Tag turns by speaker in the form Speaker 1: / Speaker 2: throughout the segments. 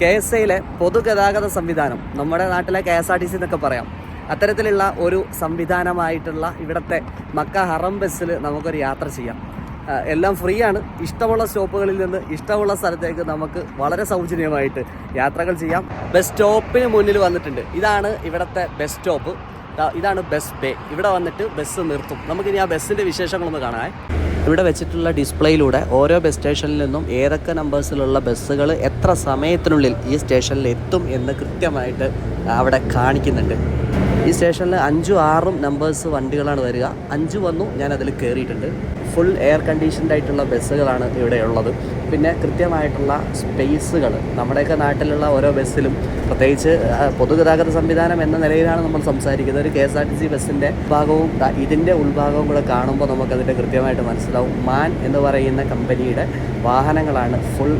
Speaker 1: K S ഐയിലെ പൊതുഗതാഗത സംവിധാനം നമ്മുടെ നാട്ടിലെ K S R T C എന്നൊക്കെ പറയാം. അത്തരത്തിലുള്ള ഒരു സംവിധാനമായിട്ടുള്ള ഇവിടുത്തെ മക്ക ഹറം ബസ്സിൽ നമുക്കൊരു യാത്ര ചെയ്യാം. എല്ലാം ഫ്രീ ആണ് ഇഷ്ടമുള്ള സ്റ്റോപ്പുകളിൽ നിന്ന് ഇഷ്ടമുള്ള സ്ഥലത്തേക്ക് നമുക്ക് വളരെ സൗജന്യമായിട്ട് യാത്രകൾ ചെയ്യാം. ബസ് സ്റ്റോപ്പിന് മുന്നിൽ വന്നിട്ടുണ്ട്. ഇതാണ് ഇവിടുത്തെ ബസ് സ്റ്റോപ്പ്. ഇതാണ് ബസ് ബേ. ഇവിടെ വന്നിട്ട് ബസ് നിർത്തും. നമുക്കിനി ആ ബസ്സിന്റെ വിശേഷങ്ങളൊന്ന് കാണാം. ഇവിടെ വെച്ചിട്ടുള്ള ഡിസ്പ്ലേയിലൂടെ ഓരോ ബസ് സ്റ്റേഷനിൽ നിന്നും ഏതൊക്കെ നമ്പേഴ്സിലുള്ള ബസ്സുകൾ എത്ര സമയത്തിനുള്ളിൽ ഈ സ്റ്റേഷനിൽ എത്തും എന്ന് കൃത്യമായിട്ട് അവിടെ കാണിക്കുന്നുണ്ട്. ഈ സ്റ്റേഷനിൽ അഞ്ചും ആറും നമ്പേഴ്സ് വണ്ടികളാണ് വരിക. അഞ്ച് വന്നു ഞാൻ അതിൽ കയറിയിട്ടുണ്ട്. ഫുൾ എയർ കണ്ടീഷൻഡ് ആയിട്ടുള്ള ബസ്സുകളാണ് ഇവിടെ ഉള്ളത്. പിന്നെ കൃത്യമായിട്ടുള്ള സ്പേസുകൾ നമ്മുടെയൊക്കെ നാട്ടിലുള്ള ഓരോ ബസ്സിലും പ്രത്യേകിച്ച് പൊതുഗതാഗത സംവിധാനം എന്ന നിലയിലാണ് നമ്മൾ സംസാരിക്കുന്നത്. ഒരു K S R T C ബസ്സിന്റെ ഭാഗവും ഇതിന്റെ ഉൾഭാഗവും കൂടെ കാണുമ്പോൾ നമുക്കതിന്റെ കൃത്യമായിട്ട് മനസ്സിലാവും. മാൻ എന്ന് പറയുന്ന കമ്പനിയുടെ വാഹനങ്ങളാണ് ഫുൾ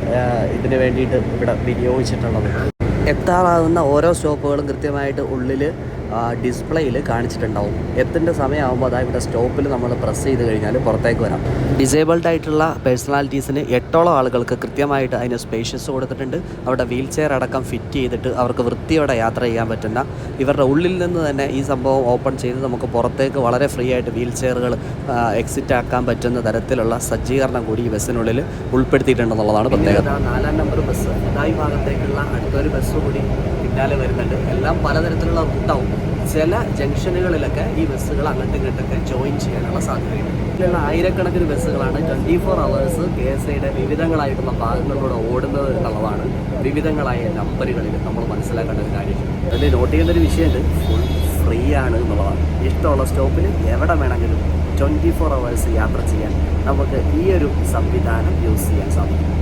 Speaker 1: ഇതിന് വേണ്ടിയിട്ട് ഇവിടെ വിനിയോഗിച്ചിട്ടുള്ളത്. എത്താറാകുന്ന ഓരോ സ്റ്റോപ്പുകളും കൃത്യമായിട്ട് ഉള്ളിൽ ഡിസ്പ്ലേയിൽ കാണിച്ചിട്ടുണ്ടാവും. എത്തേണ്ട സമയമാകുമ്പോൾ അതാ ഇവിടെ സ്റ്റോപ്പിൽ നമ്മൾ പ്രസ് ചെയ്ത് കഴിഞ്ഞാൽ പുറത്തേക്ക് വരാം. ഡിസേബിൾഡ് ആയിട്ടുള്ള പേഴ്സണാലിറ്റീസിന് എട്ടോളം ആളുകൾക്ക് കൃത്യമായിട്ട് അതിന് സ്പേഷ്യസ് കൊടുത്തിട്ടുണ്ട്. അവിടെ വീൽ ചെയർ അടക്കം ഫിറ്റ് ചെയ്തിട്ട് അവർക്ക് വൃത്തിയോടെ യാത്ര ചെയ്യാൻ പറ്റുന്ന ഇവരുടെ ഉള്ളിൽ നിന്ന് തന്നെ ഈ സംഭവം ഓപ്പൺ ചെയ്ത് നമുക്ക് പുറത്തേക്ക് വളരെ ഫ്രീ ആയിട്ട് വീൽ ചെയറുകൾ എക്സിറ്റ് ആക്കാൻ പറ്റുന്ന തരത്തിലുള്ള സജ്ജീകരണം കൂടി ഈ ബസ്സിനുള്ളിൽ ഉൾപ്പെടുത്തിയിട്ടുണ്ടെന്നുള്ളതാണ് പ്രത്യേകത. നാലാം നമ്പർ ബസ് ഭാഗത്തേക്കുള്ള അടുത്തൊരു ബസ് കൂടി. പിന്നാലെ വരുന്നുണ്ട്. എല്ലാം പലതരത്തിലുള്ള റൂട്ടാവും ചില ജംഗ്ഷനുകളിലൊക്കെ ഈ ബസ്സുകൾ അങ്ങോട്ടും ഇങ്ങോട്ടൊക്കെ ജോയിൻ ചെയ്യാനുള്ള സാധ്യതയുണ്ട്. ഇതിലുള്ള ആയിരക്കണക്കിന് ബസ്സുകളാണ് twenty four hours K S ഐയുടെ വിവിധങ്ങളായിട്ടുള്ള ഭാഗങ്ങളിലൂടെ ഓടുന്നത് എന്നുള്ളതാണ് വിവിധങ്ങളായ നമ്പറുകളിൽ നമ്മൾ മനസ്സിലാക്കേണ്ട ഒരു കാര്യം. അതിൽ നോട്ട് ചെയ്യുന്നൊരു ഒരു വിഷയമുണ്ട്. ഫുൾ ഫ്രീ ആണ് എന്നുള്ളതാണ്. ഇഷ്ടമുള്ള സ്റ്റോപ്പിൽ എവിടെ വേണമെങ്കിലും ട്വന്റി ഫോർ അവേഴ്സ് യാത്ര ചെയ്യാൻ നമുക്ക് ഈ ഒരു സംവിധാനം യൂസ് ചെയ്യാൻ സാധിക്കും.